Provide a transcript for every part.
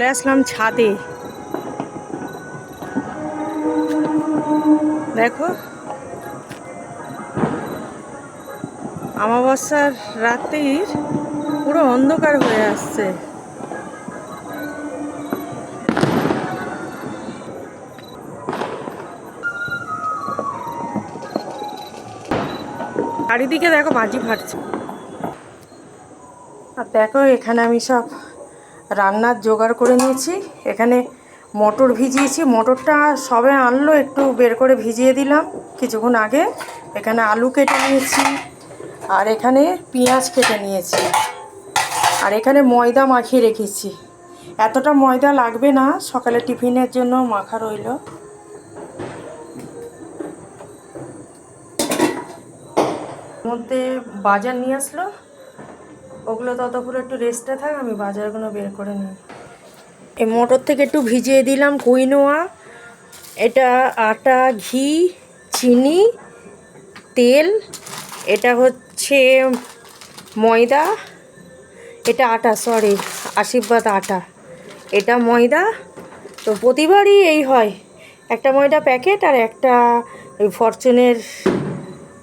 চলে আসলাম ছাদে। দেখো, অমাবস্যার রাত্রির পুরো অন্ধকার হয়ে আসছে। চারিদিকে দেখো বাজি ফাটছে। আর দেখো এখানে আমি সব রান্নার জোগাড় করে নিয়েছি। এখানে মটর ভিজিয়েছি। মটরটা সবে আনলো, একটু বের করে ভিজিয়ে দিলাম কিছুক্ষণ আগে। এখানে আলু কেটে নিয়েছি আর এখানে পেঁয়াজ কেটে নিয়েছি। আর এখানে ময়দা মাখিয়ে রেখেছি। এতটা ময়দা লাগবে না, সকালে টিফিনের জন্য মাখা রইল। মধ্যে বাজার নিয়ে আসলো। ওগুলো ততক্ষণ একটু রেস্টে থাক, আমি বাজারগুলো বের করে নিই। এই মোটর থেকে একটু ভিজিয়ে দিলাম কুইনোয়া। এটা আটা, ঘি, চিনি, তেল। এটা হচ্ছে ময়দা। এটা আটা সরি আশীর্বাদ আটা। এটা ময়দা। তো প্রতিবারই এই হয়। একটা ময়দা প্যাকেট আর একটা ওই ফরচুনের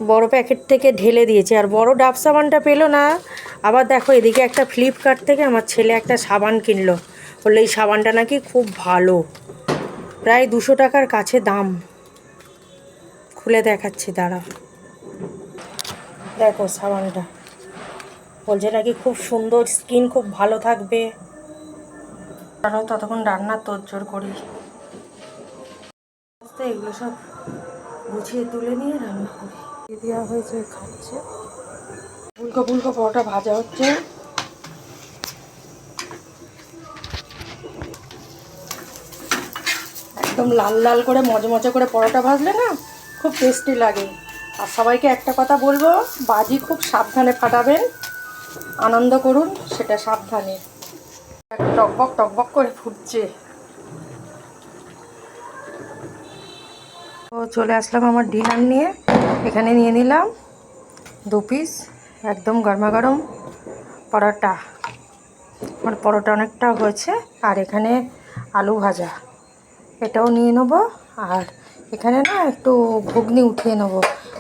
বড় প্যাকেট থেকে ঢেলে দিয়েছে। আর বড় ডাব সাবানটা পেল না। আবার দেখো এদিকে একটা ফ্লিপকার্ট থেকে আমার ছেলে একটা সাবান কিনলো। বলল, এই সাবানটা নাকি খুব ভালো। প্রায় দুশো টাকার কাছে দাম। খুলে দেখাচ্ছি দাঁড়া দেখো সাবানটা। বলছে নাকি খুব সুন্দর, স্কিন খুব ভালো থাকবে। তারাও ততক্ষণ রান্নার তোড়জোড় করি। এগুলো সব গুছিয়ে তুলে নিয়ে রান্না করি। দেওয়া হয়েছে খাচ্ছে। ফুলকো ফুলকো পরোটা ভাজা হচ্ছে। একদম লাল লাল করে মজমজে করে পরোটা ভাজলে না খুব টেস্টি লাগে। আর সবাইকে একটা কথা বলব, বাজি খুব সাবধানে ফাটাবেন। আনন্দ করুন, সেটা সাবধানে। টকবক টকবক করে ফুটছে। তো চলে আসলাম আমার ডিনার নিয়ে। এখানে নিয়ে নিলাম দু পিস একদম গরমা গরম পরোটা। আমার পরোটা অনেকটা হয়েছে। আর এখানে আলু ভাজা। এটাও নিয়ে নেব। আর এখানে না একটু ঘুগনি উঠিয়ে নেব।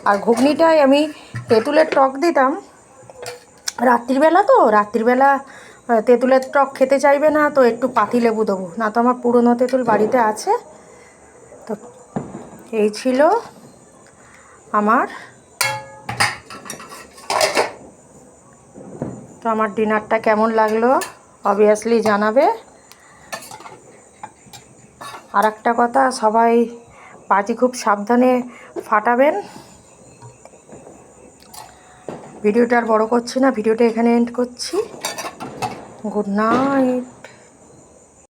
আর ঘুগনিটাই আমি তেঁতুলের টক দিতাম। রাত্রিবেলা তো রাত্রিবেলা তেঁতুলের টক খেতে চাইবে না, তো একটু পাতি লেবু দেবো। না তো আমার পুরনো তেঁতুল বাড়িতে আছে। এই ছিল আমার। তো আমার ডিনারটা কেমন লাগল অবভিয়াসলি জানাবে। আর একটা কথা, সবাই বাজি খুব সাবধানে ফাটাবেন। ভিডিওটা আর বড় করছি না, ভিডিওটা এখানে এন্ড করছি। Good night